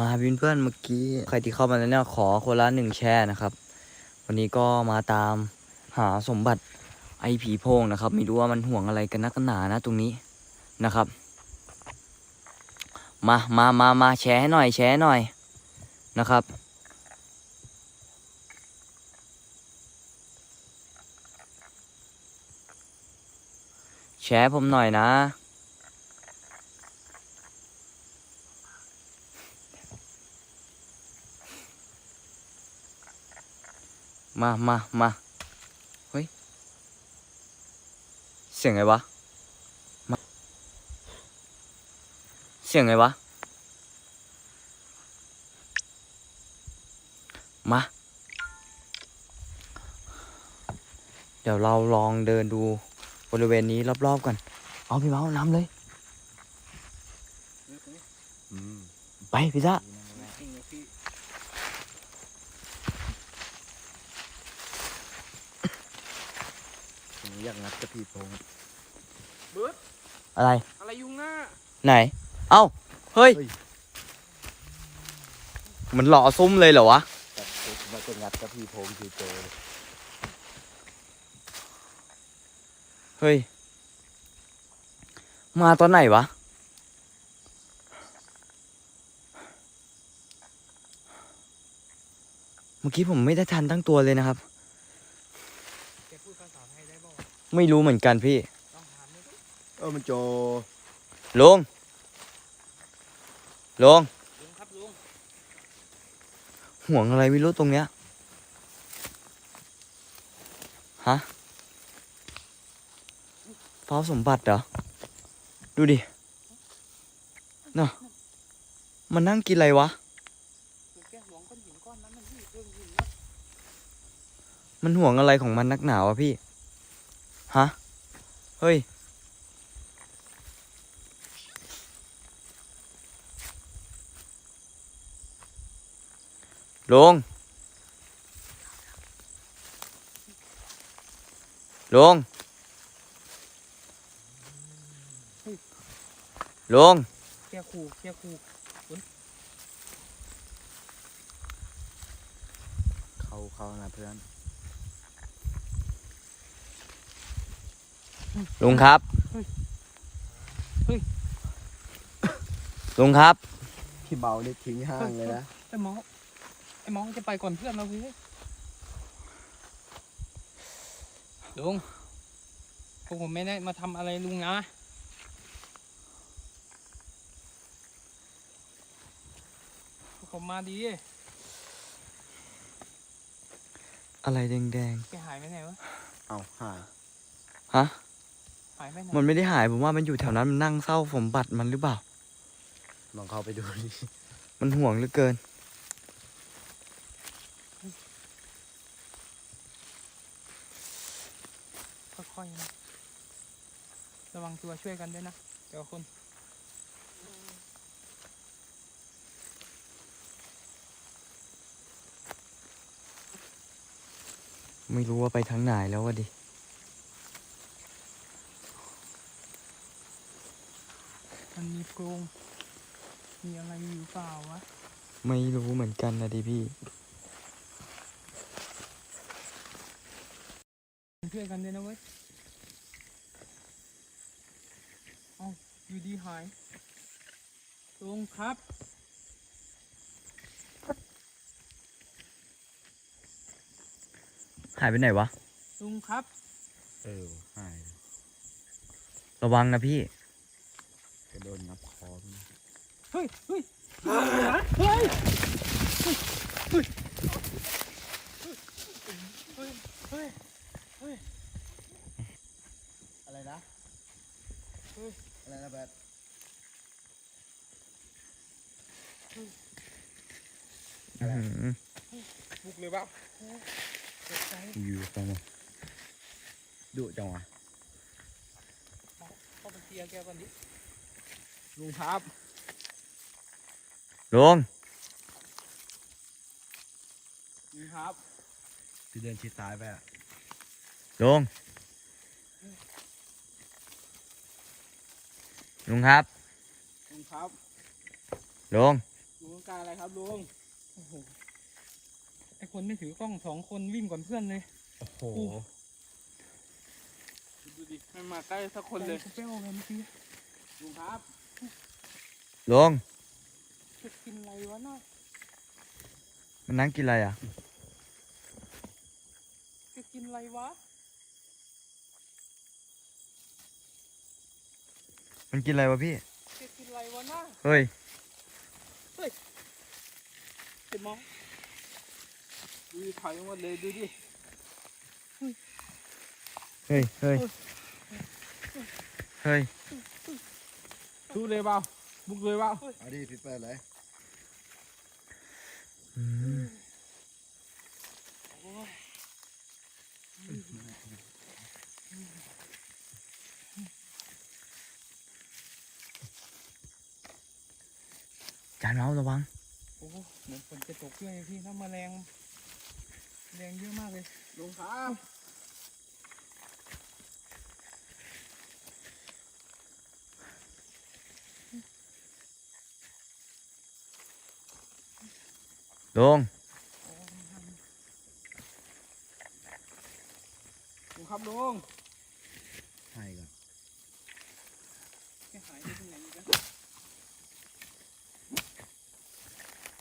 มาเพื่อนๆเมื่อกี้ใครที่เข้ามาแล้วเนี่ยขอคนละหนึ่งแชร์นะครับ วันนี้ก็มาตามหาสมบัติไอผีโพงนะครับ ไม่รู้ว่ามันห่วงอะไรกันนักกันหนานะตรงนี้นะครับ มามามามาแชร์ให้หน่อยแชร์ให้หน่อยนะครับแชร์ผมหน่อยนะ มามามาเฮ้ย เสียงไงวะมาเสียงไงวะ มา เดี๋ยวเราลองเดินดูบริเวณนี้รอบๆก่อนเอาพี่เมาส์นำเลยอืมไปพี่ซ่า อยากงัดกระพีโพงเบิร์ดอะไร อะไรยุงอะไหน เอ้า เฮ้ย มันหล่อซุ้มเลยเหรอวะแต่ผมว่าจะงัดกระพีโพงคือเจอเลยเฮ้ย มาตอนไหนวะเมื่อกี้ผมไม่ได้ทันตั้งตัวเลยนะครับ แกพูดภาษาไทย ได้บ่ไม่รู้เหมือนกันพี่ต้องถามเลยดิเออมันโจลุง ลุง ลุงครับลุงห่วงอะไรไม่รู้ตรงเนี้ย ฮะเฝ้าสมบัติเหรอ ดูดิเนาะมันนั่งกินอะไรวะคือแกหวงก้อนหินก้อนนั้นมันที่เรื่องหินนะมันห่วงอะไรของมันนักหนาวะพี่ ฮะ เฮ้ยลงลงลงแกขู่แกขู่เข้าเข้านะเพื่อน ลุงครับลุงครับ พี่เบาได้ทิ้งห้างเลยนะไอ้หมอไอ้หมอจะไปก่อนเพื่อนเราพี่ลุงพวกผมไม่ได้มาทำอะไรลุงนะพวกผมมาดี อะไรแดงแกหายไปไหนวะ เอาหายๆฮะ หายไปไหนมันไม่ได้หายผมว่ามันอยู่แถวนั้นมันนั่งเศร้าสมบัติมันหรือเปล่า ลองเข้าไปดูดิมันห่วงเหลือเกิน ค่อยๆนะระวังตัวช่วยกันด้วยนะเดี๋ยวคนไม่รู้ว่าไปทางไหนแล้ววะดิ มันมีโพรงมีอะไรอยู่หรือเปล่าวะ ไม่รู้เหมือนกันนะดิพี่ ช่วยกันด้วยนะเว้ยเอาอยู่ดีหายลุงครับ หายไปไหนวะ ลุงครับ เออหาย ระวังนะพี่จะ โดนงับคอพี่เฮ้ยเฮ้ยเฮ้ยเฮ้ยเฮ้ยเฮ้ยอะไรนะเฮ้ยอะไรนะแบทอื้อหือบุกเลยเปล่าตกใจอยู่ตรงดุจังวะเข้าไปเคลียร์แกก่อนดิ ลุงครับลงลุงครับพี่เดินชิดซ้ายไปอะลงลุงครับลุงครับลงลุงการอะไรครับลุงโอ้โหไอคนไม่ถือกล้องสองคนวิ่งก่อนเพื่อนเลย โอ้โหดูดิไม่มาใกล้สักคนเลยเปรี้ยวเลยเมื่อกี้ลุงครับ ลงจะกินอะไรวะน่ะมันนั่งกินอะไรอะ จะกินอะไรวะ มันกินอะไรวะพี่ จะกินอะไรวะน่ะเฮ้ยเจ็บมองดูดิถอยหมดเลยดูดิ เฮ้ย เฮ้ย เฮ้ยสู้เลยเปล่า บุกเลยเปล่าเอาดิพี่เปิดเลยอืมโอ้ยจานเมาส์ระวัง โอ้โหเหมือนฝนจะตกด้วยพี่น้ำแมลงแรงเยอะมากเลยลุงครับ ลงลุงครับลุงให้ก่อนแค่หายไปตรงไหนอีกแล้ว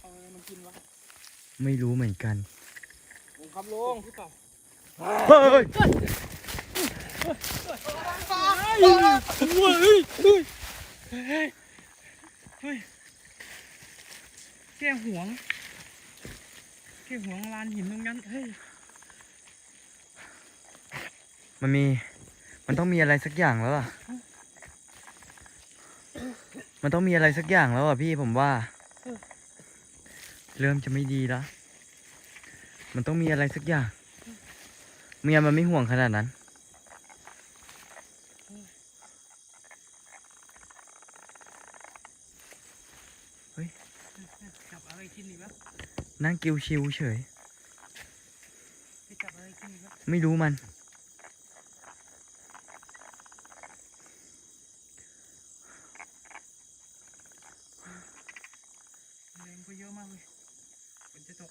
เอาอะไรมากินวะไม่รู้เหมือนกันลุงครับลุงหรือเปล่าเฮ้ยแค่หวง ที่หวลานหินตรงนั้นเฮ้ยมันมี มันต้องมีอะไรสักอย่างแล้วอะ มันต้องมีอะไรสักอย่างแล้วอะพี่ผมว่า เริ่มจะไม่ดีแล้ว มันต้องมีอะไรสักอย่าง เมียมันไม่ห่วงขนาดนั้น จับอะไรกินอีกแล้ว นั่งกิวชิวเฉยไปจับอะไรกินอีกแล้วไม่รู้มัน แรงก็เยอะมากเลยฝนจะตก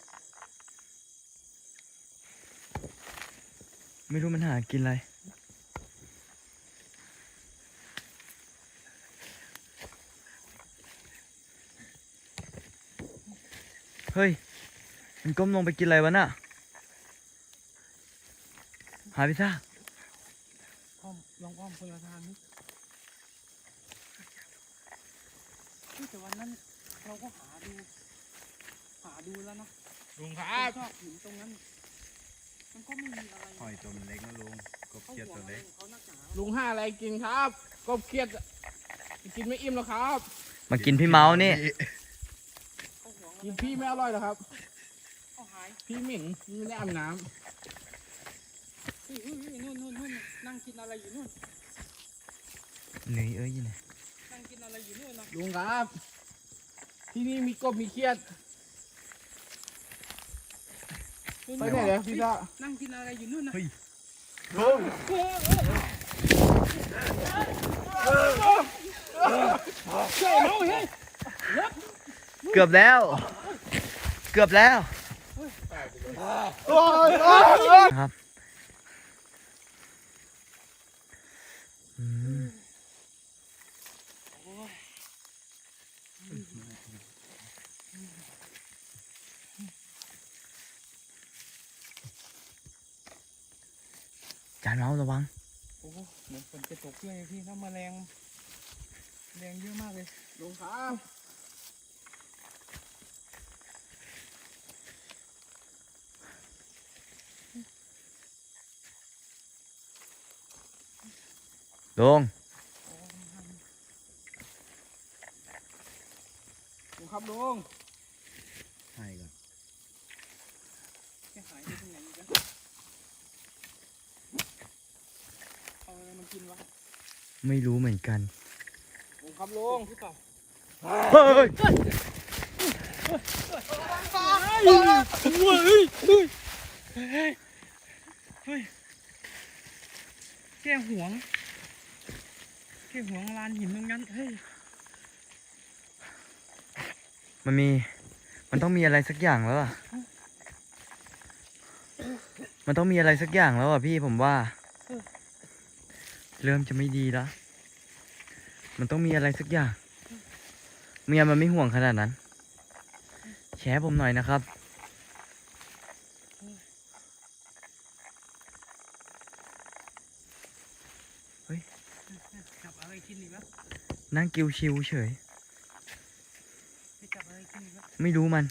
ไม่รู้มันหากินอะไรเฮ้ย มันก้มลงไปกินอะไรวะน่ะ หาพิซซ่าอ้อมลองอ้อมคนละทางนี่เฮ้ยแต่วันนั้นเราก็หาดู หาดูแล้วนะลุงครับชอบหินตรงนั้น มันก็ไม่มีอะไรหอยตัวมันเล็กนะลุงกบเขาเกียดห่วตังวอะไรเล็กของเขานักหนาลุงห้าอะไรกินครับกบเครียด กินไม่อิ่มแล้วครับ มากินพี่เมาส์นี่เขาห่วงอะไรกินพี่ไม่อร่อยหรอกครับ เขาหายพี่หมิ่นพี่ไม่ได้อาบน้เฮ้ยเฮ้ยเฮ้ยนู่นนู่นนู่นนั่งกินอะไรอยู่นู่น เหนื่อยเอ้ยนี่นั่งกินอะไรอยู่นู่นนะำลุงครับ ที่นี่มีกบมีเครียดนู่นไปนู่นไหนเลยพี่ตานั่งกินอะไรอยู่นู่นนะลุงเกือบแล้ว เกือบแล้ว ครับอืมจานเมาส์ระวัง โอ้โหเหมือนฝนจะตกด้วยพี่น้ำแมลงแรงเยอะมากเลยลุงครับ ลงลุงครับลุงให้ก่อนแค่หายไปตรงไหนอีกแล้วเอาอะไรมากินวะไม่รู้เหมือนกันลุงครับลุงหรือเปล่าเฮ้ยแค่หวง แค่หวงลานหินตรงนั้นเฮ้ยมันมี มันต้องมีอะไรสักอย่างแล้วอะมันต้องมีอะไรสักอย่างแล้วอะพี่ผมว่า เริ่มจะไม่ดีแล้ว มันต้องมีอะไรสักอย่าง เมียมันไม่ห่วงขนาดนั้น แชร์ผมหน่อยนะครับ จับอะไรกินอีกแล้วนั่งกิวชิวเฉยไปจับอะไรกินอีกแล้วไม่รู้มัน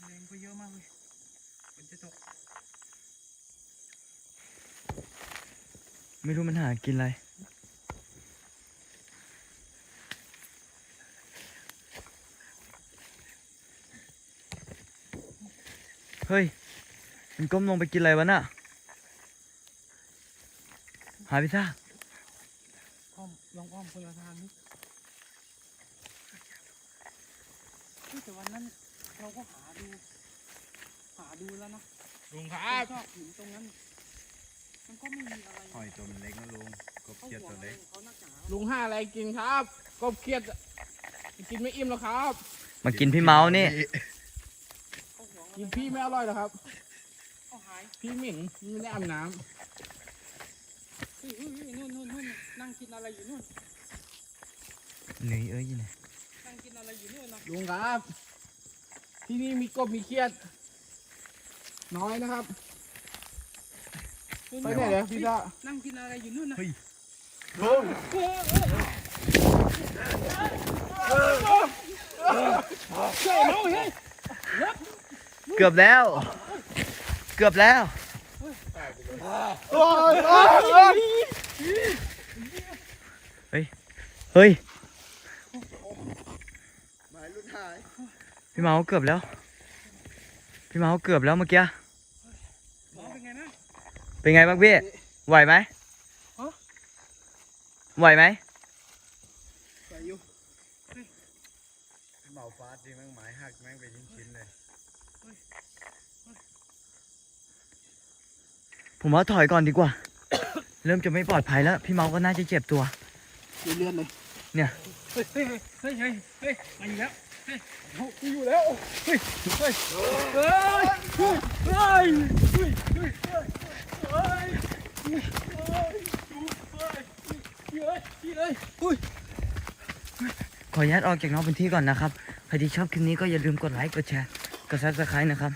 แรงก็เยอะมากเลยฝนจะตก ไม่รู้มันหากินอะไร ฮ้ย มันก้มลงไปกินอะไรวะน่ะ หาพิซซ่าอ้อมลองอ้อมคนละทางนี่เฮ้ยแต่วันนั้นเราก็หาดู หาดูแล้วนะลุงครับชอบหินตรงนั้น มันก็ไม่มีอะไรหอยตัวมันเล็กนะลุงกบเขาเขียดห่วตังวอะไรเล็กของเขานักหนาลุงห้าอะไรกินครับกบเครียด กินไม่อิ่มแล้วครับ มากินพี่เมาส์นี่ เขาห่วงอะไร กินพี่ไม่อร่อยหรอกครับเขาหายพี่เหม็นพี่ไม่ได้อาบน้เฮ้ยเฮ้ยเฮ้ยนู่นนู่นนู่นนั่งกินอะไรอยู่นู่น เหนื่อยเอ้ยเนี่ยนั่งกินอะไรอยู่นู่นนะำลุงครับ ที่นี่มีกบมีเครียด น้อยนะครับ นู่นไปนู่นไหนเดี๋ยวพี่ละนั่งกินอะไรอยู่นู่นนะลุงเฮ้ยเอาเฮ้ยเกื เกือบแล้ว เกือบแล้วเฮ้ยหมายพี่เมาเกือบแล้ว พี่เมาเกือบแล้วเมื่อกี้ เป็นไงนะเป็นไงบ้างพี่ ไหวไหมไหวไหมใส่อยู่เมาฟาดจริงแม่งหมายหักแม่งเป็นชิ้นๆเลย ผมว่าถอยก่อนดีกว่า เริ่มจะไม่ปลอดภัยแล้ว พี่เมาส์ก็น่าจะเจ็บตัว เลื่อนเลยเฮ้ยเฮ้ยเฮ้ยเฮ้ยเฮ้ยเฮ้ยมาอยู่แล้วอยู่แล้ว เฮ้ย เฮ้ย เฮ้ย เฮ้ย เฮ้ย เฮ้ย เฮ้ย เฮ้ย เฮ้ย เฮ้ยขออนุญาตออกจากนอกพื้นที่ก่อนนะครับ ใครที่ชอบคลิปนี้ก็อย่าลืมกดไลค์ กดแชร์ กดซับสไครต์นะครับ